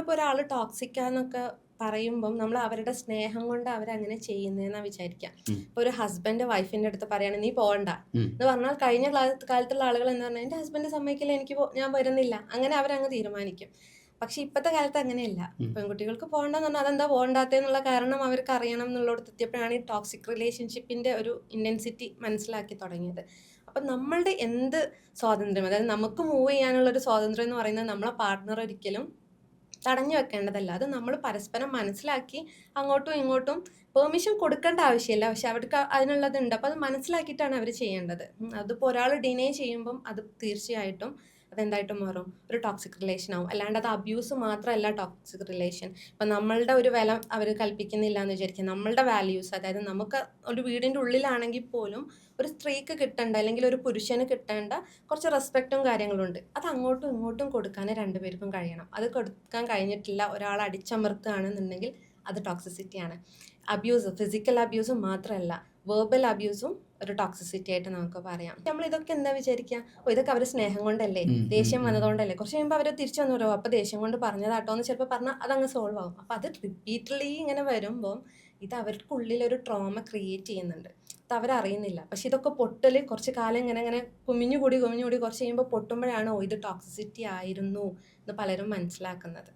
നമ്മളിപ്പോൾ ഒരാൾ ടോക്സിക്കാന്നൊക്കെ പറയുമ്പം നമ്മൾ അവരുടെ സ്നേഹം കൊണ്ട് അവരങ്ങനെ ചെയ്യുന്നതെന്നാ വിചാരിക്കാം. ഇപ്പൊ ഒരു ഹസ്ബൻഡ് വൈഫിന്റെ അടുത്ത് പറയാണ് നീ പോകണ്ട എന്ന് പറഞ്ഞാൽ കഴിഞ്ഞ കാലത്തുള്ള ആളുകൾ എന്ന് പറഞ്ഞാൽ എന്റെ ഹസ്ബൻഡ് സമ്മതിക്കില്ല എനിക്ക് ഞാൻ വരുന്നില്ല. അങ്ങനെ അവരങ്ങ് തീരുമാനിക്കും. പക്ഷെ ഇപ്പോഴത്തെ കാലത്ത് അങ്ങനെയല്ല. പെൺകുട്ടികൾക്ക് പോകണ്ടെന്ന് പറഞ്ഞാൽ അതെന്താ പോകണ്ടാത്തെന്നുള്ള കാരണം അവർക്ക് അറിയണം എന്നുള്ളടത്ത് എത്തിയപ്പോഴാണ് ഈ ടോക്സിക് റിലേഷൻഷിപ്പിന്റെ ഒരു ഇന്റൻസിറ്റി മനസ്സിലാക്കി തുടങ്ങിയത്. അപ്പം നമ്മളുടെ എന്ത് സ്വാതന്ത്ര്യം അതായത് നമുക്ക് മൂവ് ചെയ്യാനുള്ള ഒരു സ്വാതന്ത്ര്യം എന്ന് പറയുന്നത് നമ്മളെ പാർട്ട്ണർ ഒരിക്കലും തടഞ്ഞു വെക്കേണ്ടതല്ല. അത് നമ്മൾ പരസ്പരം മനസ്സിലാക്കി അങ്ങോട്ടും ഇങ്ങോട്ടും പെർമിഷൻ കൊടുക്കേണ്ട ആവശ്യമില്ല. പക്ഷെ അവർക്ക് അതിനുള്ളതുണ്ട്. അപ്പോൾ അത് മനസ്സിലാക്കിയിട്ടാണ് അവർ ചെയ്യേണ്ടത്. അതിപ്പോൾ ഒരാൾ ഡിനേ ചെയ്യുമ്പം അത് തീർച്ചയായിട്ടും അതെന്തായിട്ടും മാറും. ഒരു ടോക്സിക് റിലേഷൻ ആവും. അല്ലാണ്ട് അത് അബ്യൂസ് മാത്രമല്ല ടോക്സിക് റിലേഷൻ ഇപ്പം നമ്മളുടെ ഒരു വില അവർ കൽപ്പിക്കുന്നില്ല എന്ന് വിചാരിക്കുക. നമ്മളുടെ വാല്യൂസ് അതായത് നമുക്ക് ഒരു വീടിന്റെ ഉള്ളിലാണെങ്കിൽ പോലും ഒരു സ്ത്രീക്ക് കിട്ടേണ്ട അല്ലെങ്കിൽ ഒരു പുരുഷന് കിട്ടേണ്ട കുറച്ച് റെസ്പെക്റ്റും കാര്യങ്ങളുണ്ട്. അത് അങ്ങോട്ടും ഇങ്ങോട്ടും കൊടുക്കാൻ രണ്ടുപേർക്കും കഴിയണം. അത് കൊടുക്കാൻ കഴിഞ്ഞിട്ടില്ല ഒരാൾ അടിച്ചമർത്തുകയാണെന്നുണ്ടെങ്കിൽ അത് ടോക്സിസിറ്റിയാണ് അബ്യൂസ് ഫിസിക്കൽ അബ്യൂസും മാത്രമല്ല വേർബൽ അബ്യൂസും ഒരു ടോക്സിസിറ്റി ആയിട്ട് നമുക്ക് പറയാം. നമ്മൾ ഇതൊക്കെ എന്താ വിചാരിക്കുക ഓ ഇതൊക്കെ അവരെ സ്നേഹം കൊണ്ടല്ലേ? ദേഷ്യം വന്നതുകൊണ്ടല്ലേ? കുറച്ച് കഴിയുമ്പോൾ അവർ തിരിച്ചു വന്നു പറയുമോ അപ്പോൾ ദേഷ്യം കൊണ്ട് പറഞ്ഞതാട്ടോ എന്ന് ചിലപ്പോൾ പറഞ്ഞാൽ അതങ്ങ് സോൾവ് ആകും അപ്പോൾ അത് റിപ്പീറ്റ്ലി ഇങ്ങനെ വരുമ്പോൾ ഇത് അവർക്കുള്ളിൽ ഒരു ട്രോമ ക്രിയേറ്റ് ചെയ്യുന്നുണ്ട്. അത് അവരറിയുന്നില്ല. പക്ഷെ ഇതൊക്കെ പൊട്ടൽ കുറച്ച് കാലം ഇങ്ങനെ ഇങ്ങനെ കുമിഞ്ഞുകൂടി കുമിഞ്ഞുകൂടി കുറച്ച് കഴിയുമ്പോൾ പൊട്ടുമ്പോഴാണ് ഓ ഇത് ടോക്സിസിറ്റി ആയിരുന്നു എന്ന് പലരും മനസ്സിലാക്കുന്നത്.